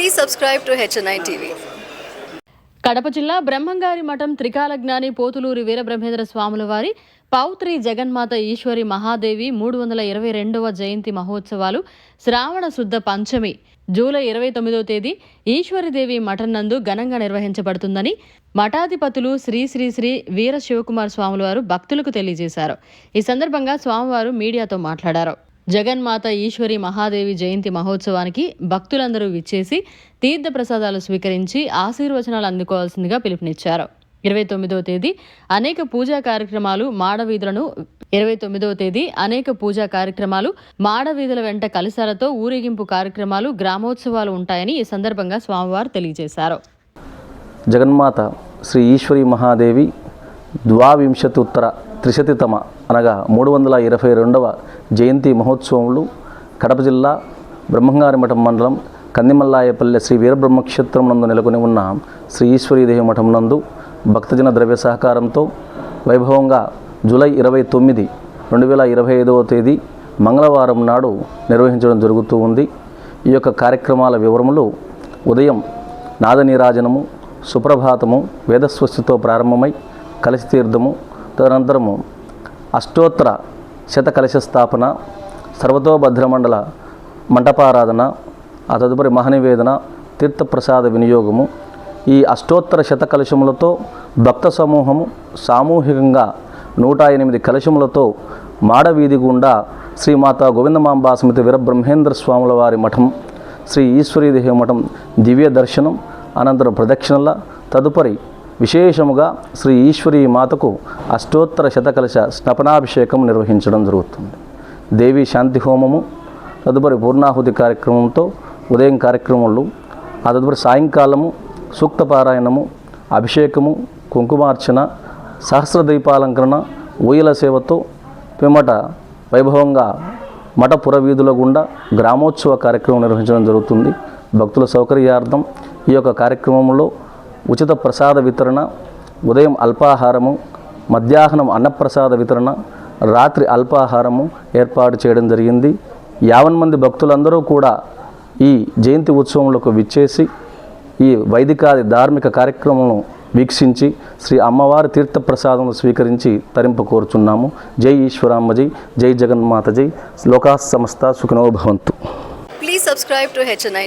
Please subscribe to HNI TV. Kadapa జిల్లా బ్రహ్మంగారి మఠం త్రికాల జ్ఞాని పోతులూరి వీరబ్రహ్మేంద్ర స్వాముల వారి పౌత్రి జగన్మాత ఈశ్వరి మహాదేవి మూడు వందల ఇరవై రెండవ జయంతి మహోత్సవాలు శ్రావణ శుద్ధ పంచమి జూలై ఇరవై తొమ్మిదవ తేదీ ఈశ్వరిదేవి మఠం నందు ఘనంగా నిర్వహించబడుతుందని మఠాధిపతులు శ్రీ శ్రీ శ్రీ వీర శివకుమార్ స్వాముల వారు భక్తులకు తెలియజేశారు ఈ సందర్భంగా స్వామివారు మీడియాతో మాట్లాడారు జగన్మాత ఈశ్వరి మహాదేవి జయంతి మహోత్సవానికి భక్తులందరూ విచ్చేసి తీర్థ ప్రసాదాలు స్వీకరించి ఆశీర్వచనాలు అందుకోవాల్సిందిగా పిలుపునిచ్చారు. ఇరవై తొమ్మిదవ తేదీ అనేక పూజా కార్యక్రమాలు మాడవీధులను ఇరవై తొమ్మిదవ తేదీ అనేక పూజా కార్యక్రమాలు మాడవీధుల వెంట కలిసాలతో ఊరేగింపు కార్యక్రమాలు గ్రామోత్సవాలు ఉంటాయని ఈ సందర్భంగా స్వామివారు తెలియజేశారు. జగన్మాత శ్రీ ఈశ్వరి మహాదేవి ద్వావింశతుత్తర త్రిశతితమ అనగా మూడు వందల ఇరవై రెండవ జయంతి మహోత్సవములు కడప జిల్లా బ్రహ్మంగారి మఠం మండలం కందిమల్లాయపల్లె శ్రీ వీరబ్రహ్మక్షేత్రం నందు నెలకొని ఉన్న శ్రీ ఈశ్వరీదేవి మఠం నందు భక్తజన ద్రవ్య సహకారంతో వైభవంగా జూలై ఇరవై తొమ్మిది రెండు వేల ఇరవై ఐదవ తేదీ మంగళవారం నాడు నిర్వహించడం జరుగుతూ ఉంది. ఈ యొక్క కార్యక్రమాల వివరములు ఉదయం నాదనీరాజనము సుప్రభాతము వేదస్వస్తితో ప్రారంభమై కలిసి తీర్థము తదనంతరము అష్టోత్తర శతకలశ స్థాపన సర్వతోభద్రమండల మంటపారాధన ఆ తదుపరి మహనివేదన తీర్థప్రసాద వినియోగము. ఈ అష్టోత్తర శత కలశములతో భక్త సమూహము సామూహికంగా నూట ఎనిమిది కలశములతో మాడవీధి గుండా శ్రీమాత గోవిందమాంబా సమితి వీరబ్రహ్మేంద్ర స్వాముల వారి మఠం శ్రీ ఈశ్వరీదేవి మఠం దివ్య దర్శనం అనంతరం ప్రదక్షిణల తదుపరి విశేషముగా శ్రీ ఈశ్వరీ మాతకు అష్టోత్తర శతకలశ స్నపనాభిషేకం నిర్వహించడం జరుగుతుంది. దేవి శాంతి హోమము తదుపరి పూర్ణాహుతి కార్యక్రమంతో ఉదయం కార్యక్రమంలో ఆ తదుపరి సాయంకాలము సూక్త పారాయణము అభిషేకము కుంకుమార్చన సహస్ర దీపాలంకరణ ఊయల సేవతో పిమ్మట వైభవంగా మఠ పురవీధుల గుండా గ్రామోత్సవ కార్యక్రమం నిర్వహించడం జరుగుతుంది. భక్తుల సౌకర్యార్థం ఈ యొక్క కార్యక్రమంలో ఉచిత ప్రసాద వితరణ ఉదయం అల్పాహారము మధ్యాహ్నం అన్నప్రసాద వితరణ రాత్రి అల్పాహారము ఏర్పాటు చేయడం జరిగింది. యావన్ మంది భక్తులందరూ కూడా ఈ జయంతి ఉత్సవంలోకి విచ్చేసి ఈ వైదికాది ధార్మిక కార్యక్రమం వీక్షించి శ్రీ అమ్మవారి తీర్థప్రసాదం స్వీకరించి తరింప కోరుచున్నాము. జై ఈశ్వరామ్మజీ జై జగన్మాతజీ లోకా సమస్త సుఖినో భవంతు. Please subscribe to HNI